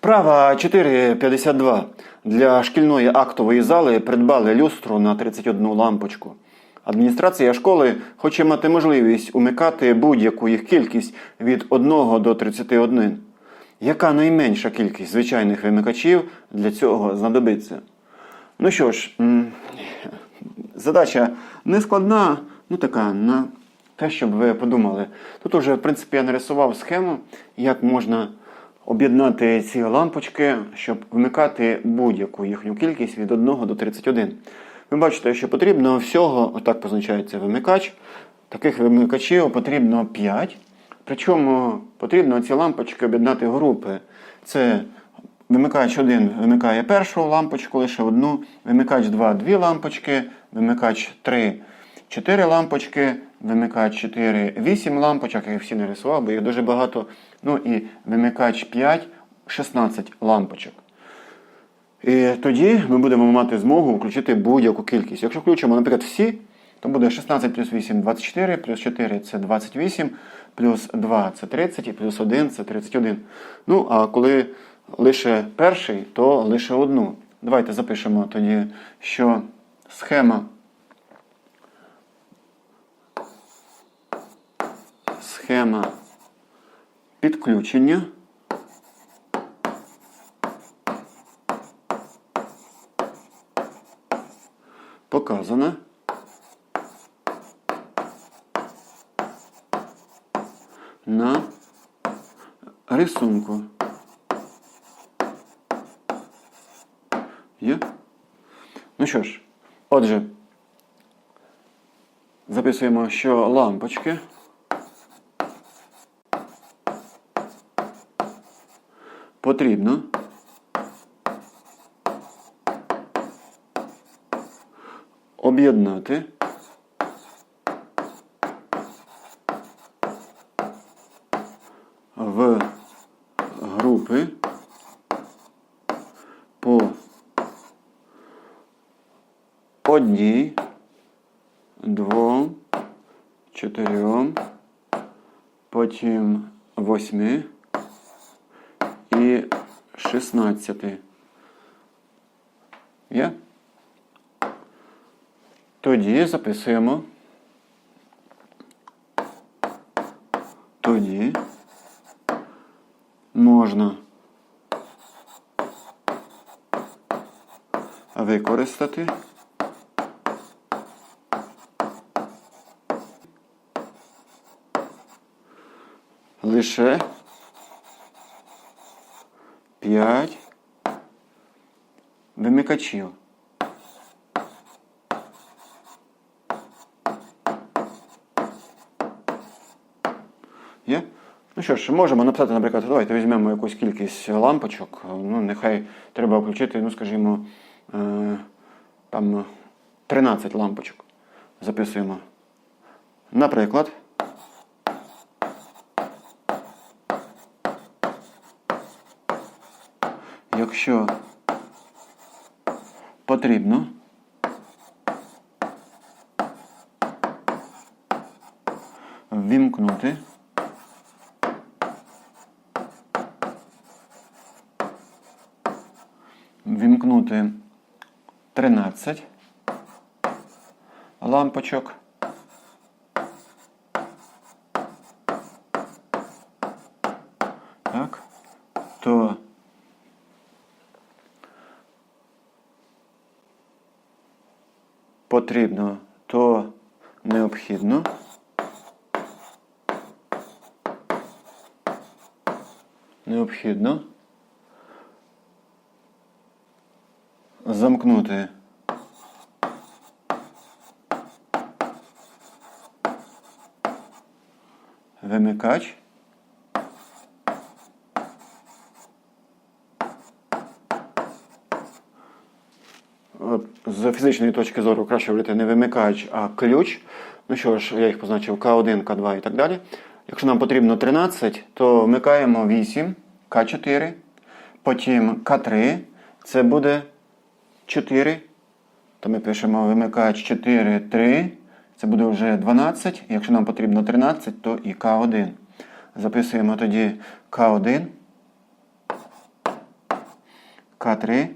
Вправа 4.52. Для шкільної актової зали придбали люстру на 31 лампочку. Адміністрація школи хоче мати можливість умикати будь-яку їх кількість від 1 до 31. Яка найменша кількість звичайних вимикачів для цього знадобиться? Ну що ж, задача не складна, ну така на те, щоб ви подумали. Тут уже, в принципі, я нарисував схему, як можна об'єднати ці лампочки, щоб вмикати будь-яку їхню кількість від 1 до 31. Ви бачите, що потрібно всього, отак позначається вимикач. Таких вимикачів потрібно 5. Причому потрібно ці лампочки об'єднати групи. Це Вимикач 1 вимикає першу лампочку, лише одну. Вимикач 2 дві лампочки. Вимикач 3 4 лампочки. Вимикач 4 8 лампочок. Я їх всі нарисував, бо їх дуже багато. Ну і вимикач 5 16 лампочок. І тоді ми будемо мати змогу включити будь-яку кількість. Якщо включимо, наприклад, всі, то буде 16 плюс 8 24, плюс 4 це 28, плюс 2 це 30 і плюс 1 це 31. Ну, а коли лише перший, то лише одну. Давайте запишемо тоді, що схема схема підключення показана на рисунку. Є? Ну що ж, отже, записуємо, що лампочки потрібно. Об'єднати. В групи. По одній, двом, чотирьом, потім восьми 16. Є? Тоді записуємо. Тоді можна використати лише 5 вимикачів. Є? Ну що ж, можемо написати, наприклад, давайте візьмемо якусь кількість лампочок. Ну, нехай треба включити, ну, скажімо, е, там 13 лампочок. Записуємо. Наприклад. Якщо потрібно, ввімкнути ввімкнути 13 лампочок. Так, то потрібно, то необхідно. Необхідно замкнути вимикач. З фізичної точки зору краще говорити не вимикач, а ключ. Ну що ж, я їх позначив К1, К2 і так далі. Якщо нам потрібно 13, то вмикаємо 8, К4, потім К3, це буде 4. То ми пишемо вимикач 4, 3. Це буде вже 12. Якщо нам потрібно 13, то і К1. Записуємо тоді К1. К3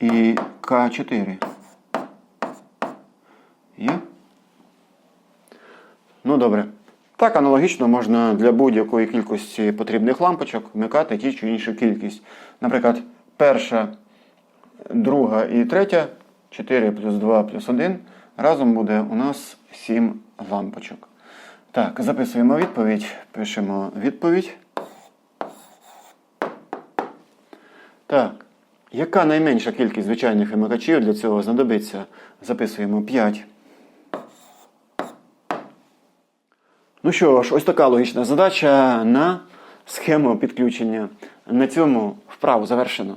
і К4. Є? Ну, добре. Так, аналогічно можна для будь-якої кількості потрібних лампочок вмикати ті чи іншу кількість. Наприклад, перша, друга і третя, 4 плюс 2 плюс 1. Разом буде у нас 7 лампочок. Так, записуємо відповідь. Пишемо відповідь. Так. Яка найменша кількість звичайних вимикачів для цього знадобиться? Записуємо 5. Ну що ж, ось така логічна задача на схему підключення. На цьому вправу завершено.